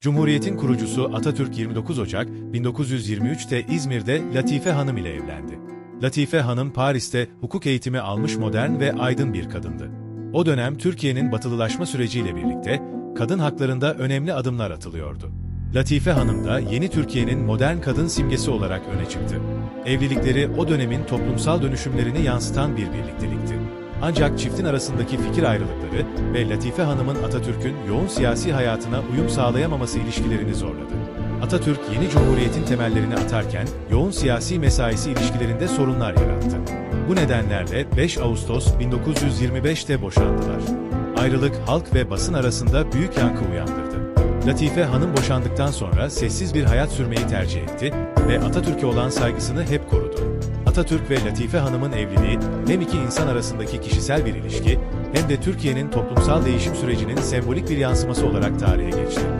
Cumhuriyetin kurucusu Atatürk 29 Ocak 1923'te İzmir'de Latife Hanım ile evlendi. Latife Hanım Paris'te hukuk eğitimi almış modern ve aydın bir kadındı. O dönem Türkiye'nin batılılaşma süreciyle birlikte kadın haklarında önemli adımlar atılıyordu. Latife Hanım da yeni Türkiye'nin modern kadın simgesi olarak öne çıktı. Evlilikleri o dönemin toplumsal dönüşümlerini yansıtan bir birliktelikti. Ancak çiftin arasındaki fikir ayrılıkları ve Latife Hanım'ın Atatürk'ün yoğun siyasi hayatına uyum sağlayamaması ilişkilerini zorladı. Atatürk yeni cumhuriyetin temellerini atarken yoğun siyasi mesaisi ilişkilerinde sorunlar yarattı. Bu nedenlerle 5 Ağustos 1925'te boşandılar. Ayrılık halk ve basın arasında büyük yankı uyandırdı. Latife Hanım boşandıktan sonra sessiz bir hayat sürmeyi tercih etti ve Atatürk'e olan saygısını hep korudu. Atatürk ve Latife Hanım'ın evliliği hem iki insan arasındaki kişisel bir ilişki hem de Türkiye'nin toplumsal değişim sürecinin sembolik bir yansıması olarak tarihe geçti.